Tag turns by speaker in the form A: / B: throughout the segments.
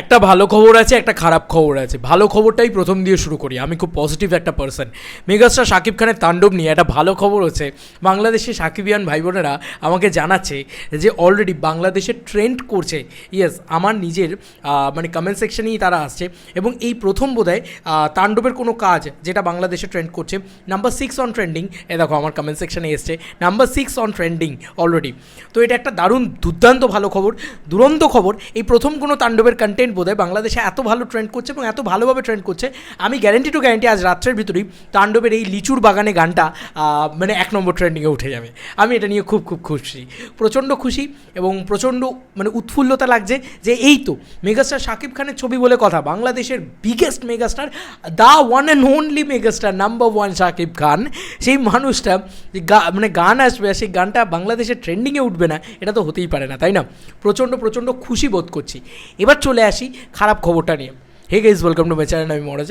A: একটা ভালো খবর আছে, একটা খারাপ খবর আছে। ভালো খবরটাই প্রথম দিয়ে শুরু করি। আমি খুব পজিটিভ একটা পার্সন মেগাস্টার শাকিব খানের তাণ্ডব নিয়ে একটা ভালো খবর হচ্ছে, বাংলাদেশে সাকিবিয়ান ভাই বোনেরা আমাকে জানাচ্ছে যে অলরেডি বাংলাদেশে ট্রেন্ড করছে। ইয়েস আমার নিজের মানে কমেন্ট সেকশনেই তারা আসছে এবং এই প্রথম বোধহয় তাণ্ডবের কোনো কাজ যেটা বাংলাদেশে ট্রেন্ড করছে নাম্বার সিক্স অন ট্রেন্ডিং এ দেখো আমার কমেন্ট সেকশনে এসছে number six on trending already তো এটা একটা দারুণ দুর্দান্ত ভালো খবর, দুরন্ত খবর। এই প্রথম কোনো তাণ্ডবের কন্টেন্ট বোধহয় বাংলাদেশে এত ভালো ট্রেন্ড করছে এবং এত ভালোভাবে ট্রেন্ড করছে, আমি গ্যারেন্টি টু গ্যারেন্টি আজ রাত্রের ভিতরেই তাণ্ডবের এই লিচুর বাগানে গানটা মানে এক নম্বর ট্রেন্ডিংয়ে উঠে যাবে। আমি এটা নিয়ে খুব খুব খুশি। প্রচণ্ড খুশি এবং প্রচণ্ড মানে উৎফুল্লতা লাগছে যে এই তো মেগাস্টার শাকিব খানের ছবি বলে কথা, বাংলাদেশের biggest megastar the one and only megastar number one Shakib Khan. সেই মানুষটা যে মানে গান আসবে সেই গানটা বাংলাদেশের ট্রেন্ডিংয়ে উঠবে না, এটা তো হতেই পারে না, তাই না? প্রচণ্ড প্রচণ্ড খুশি বোধ করছি। এবার চলে আসি খারাপ খবরটা নিয়ে। Hey guys welcome to my channel আমি মহারাজ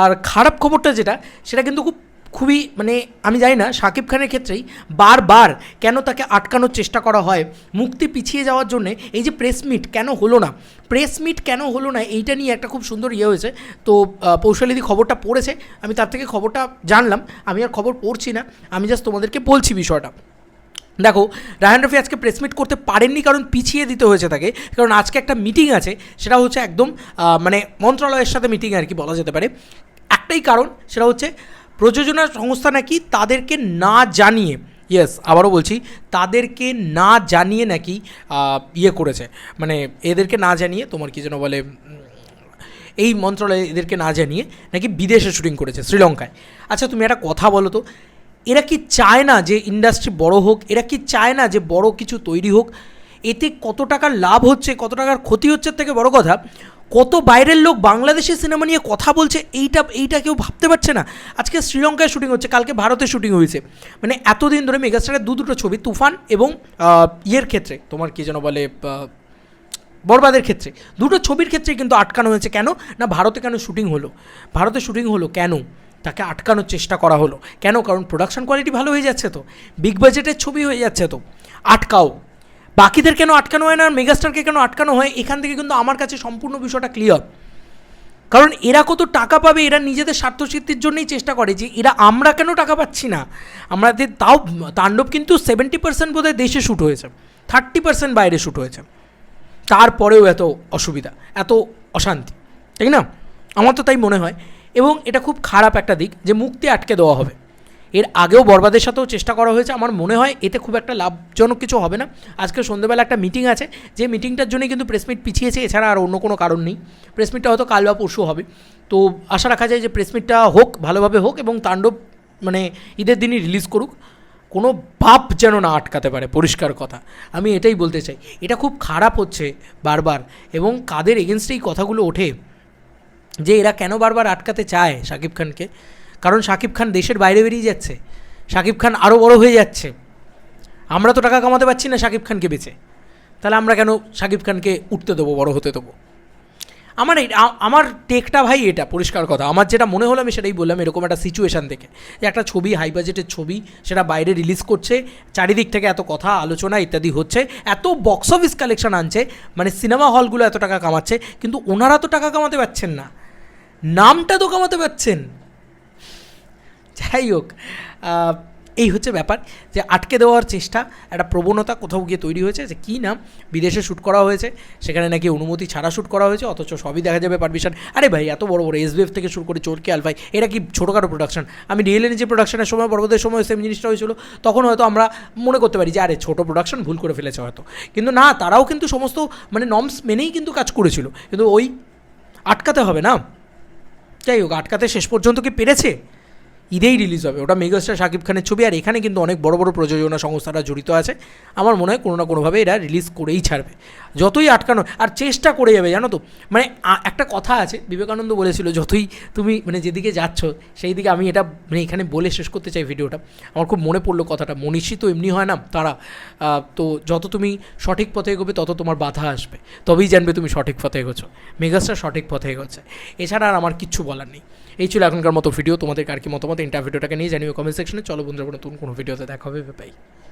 A: আর খারাপ খবরটা যেটা, সেটা কিন্তু খুব, খুবই মানে আমি জানি না শাকিব খানের ক্ষেত্রেই বারবার কেন তাকে আটকানোর চেষ্টা করা হয়, মুক্তি পিছিয়ে যাওয়ার জন্যে এই যে প্রেস মিট কেন হলো না? প্রেস মিট কেন হলো না? এইটা নিয়ে একটা খুব সুন্দর ইয়ে হয়েছে। তো পৌশালিদি খবরটা পড়েছে। আমি তার থেকে খবরটা জানলাম। আমি আর খবর পড়ছি না। আমি জাস্ট তোমাদেরকে বলছি বিষয়টা। দেখো, রায়হান রফি আজকে প্রেস মিট করতে পারেননি কারণ পিছিয়ে দিতে হয়েছে তাকে, কারণ আজকে একটা মিটিং আছে, সেটা হচ্ছে একদম মানে মন্ত্রণালয়ের সাথে মিটিং আর কি বলা যেতে পারে। একটাই কারণ, সেটা হচ্ছে প্রযোজনা সংস্থা নাকি তাদেরকে না জানিয়ে ইয়েস আবারও বলছি, তাদেরকে না জানিয়ে নাকি ইয়ে করেছে। মানে এদেরকে না জানিয়ে, তোমার কি যেন বলে এই মন্ত্রণালয় এদেরকে না জানিয়ে নাকি বিদেশে শুটিং করেছে, শ্রীলঙ্কায়। আচ্ছা তুমি একটা কথা বলো তো এরা কি চায় না যে ইন্ডাস্ট্রি বড় হোক? এরা কি চায় না যে বড় কিছু তৈরি হোক? এতে কত টাকার লাভ হচ্ছে, কত টাকার ক্ষতি হচ্ছে থেকে বড় কথা। কত বাইরের লোক বাংলাদেশের সিনেমা নিয়ে কথা বলছে, এইটা এইটা কেউ ভাবতে পারছে না। আজকে শ্রীলঙ্কায় শুটিং হচ্ছে, কালকে ভারতে শুটিং হয়েছে। মানে এতদিন ধরে মেগাস্টারের দু দুটো ছবি, তুফান এবং ইয়ের ক্ষেত্রে, তোমার কি যেন বলে বরবাদের ক্ষেত্রে। দুটো ছবির ক্ষেত্রে কিন্তু আটকানো হয়েছে। কেন? না, ভারতে কেন শুটিং হলো? ভারতে শুটিং হলো কেন? তাকে আটকানোর চেষ্টা করা হলো। কেন? কারণ প্রোডাকশন কোয়ালিটি ভালো হয়ে যাচ্ছে তো। বিগ বাজেটের ছবি হয়ে যাচ্ছে তো। আটকাও। বাকিদের কেন আটকানো হয় না? আর মেগাস্টারকে কেন আটকানো হয়? এখান থেকে কিন্তু আমার কাছে সম্পূর্ণ বিষয়টা ক্লিয়ার কারণ এরা কত টাকা পাবে? এরা নিজেদের স্বার্থসিদ্ধির জন্যই চেষ্টা করে যে এরা আমরা কেন টাকা পাচ্ছি না? আমাদের তাও তাণ্ডব কিন্তু সেভেন্টি পার্সেন্ট বোধহয় দেশে শ্যুট হয়েছে। থার্টি পার্সেন্ট বাইরে শ্যুট হয়েছে। তারপরেও এত অসুবিধা, এত অশান্তি। তাই না? আমার তো তাই মনে হয়। এবং এটা খুব খারাপ একটা দিক যে মুক্তি আটকে দেওয়া হবে। এর আগেও বরবাদের সাথেও চেষ্টা করা হয়েছে। আমার মনে হয় এতে খুব একটা লাভজনক কিছু হবে না। আজকে সন্ধ্যেবেলা একটা মিটিং আছে। যে মিটিংটার জন্যই কিন্তু প্রেসমিট পিছিয়েছে। এছাড়া আর অন্য কোনো কারণ নেই। প্রেসমিটটা হয়তো কাল বা পরশু হবে। তো আশা রাখা যায় যে প্রেসমিটটা হোক, ভালোভাবে হোক এবং তাণ্ডব মানে ঈদের দিনই রিলিজ করুক। কোনো বাপ যেন না আটকাতে পারে, পরিষ্কার কথা। আমি এটাই বলতে চাই। এটা খুব খারাপ হচ্ছে বারবার এবং কাদের এগেনস্টে এই কথাগুলো ওঠে যে এরা কেন বারবার আটকাতে চায় শাকিব খানকে? কারণ শাকিব খান দেশের বাইরে বেরিয়ে যাচ্ছে। শাকিব খান আরও বড় হয়ে যাচ্ছে। আমরা তো টাকা কামাতে পারছি না শাকিব খানকে বেচে। তাহলে আমরা কেন শাকিব খানকে উঠতে দেবো, বড় হতে দেবো? আমার আমার টেকটা ভাই এটা, পরিষ্কার কথা। আমার যেটা মনে হলো আমি সেটাই বললাম, এরকম একটা সিচুয়েশান থেকে যে একটা ছবি হাই বাজেটের ছবি, সেটা বাইরে রিলিজ করছে, চারিদিক থেকে এত কথা, আলোচনা ইত্যাদি হচ্ছে, এত বক্স অফিস কালেকশন আনছে মানে সিনেমা হলগুলো এত টাকা কামাচ্ছে, কিন্তু ওনারা তো টাকা কামাতে পারছেন না। নামটা তো কামাতে পারছেন। যাই হোক এই হচ্ছে ব্যাপার যে আটকে দেওয়ার চেষ্টা, একটা প্রবণতা কোথাও গিয়ে তৈরি হয়েছে যে কী নাম, বিদেশে শ্যুট করা হয়েছে, সেখানে নাকি অনুমতি ছাড়া শ্যুট করা হয়েছে, অথচ সবই দেখা যাবে পারমিশন। আরে ভাই, এত বড় বড় এসবিএফ থেকে শুরু করে চোরকে আলফাই এটা কি ছোটোখাটো প্রোডাকশন আমি ডিএলএন যে প্রোডাকশনের সময়, পর্বতের সময় সেম জিনিসটা হয়েছিল, তখন হয়তো আমরা মনে করতে পারি যে, আরে, ছোটো প্রোডাকশন ভুল করে ফেলেছে হয়তো। কিন্তু না, তারাও কিন্তু সমস্ত মানে নর্মস মেনেই কিন্তু কাজ করেছিল। কিন্তু ওই আটকাতে হবে না। যাই হোক আটকাতে শেষ পর্যন্ত কি পেরেছে? ঈদেই রিলিজ হবে। ওটা মেগাস্টার শাকিব খানের ছবি, আর এখানে কিন্তু অনেক বড় বড় প্রযোজনা সংস্থারা জড়িত আছে। আমার মনে হয় কোনো না কোনোভাবে এরা রিলিজ করেই ছাড়বে। যতই আটকানো, আর চেষ্টা করে যাবে, জানো তো? মানে একটা কথা আছে, বিবেকানন্দ বলেছিল, যতই তুমি মানে যেদিকে যাচ্ছ সেই দিকে আমি এটা মানে এখানে বলে শেষ করতে চাই ভিডিওটা আমার খুব মনে পড়ল কথাটা। মনীষী তো এমনি হয় না, তারা তো যত তুমি সঠিক পথে এগোবে, তত তোমার বাধা আসবে। তবেই জানবে তুমি সঠিক পথে এগোছো। মেগাস্টার সঠিক পথে এগোচ্ছে। এছাড়া আর আমার কিচ্ছু বলার নেই। এই ছিল এখনকার মতো ভিডিও তোমাদের কার কি মতামত? ইন্টার ভিডিওটাকে নিয়ে জানিও কমেন্ট সেকশনে চলো বন্ধুরা, নতুন কোনো ভিডিওতে দেখা হবে। বাই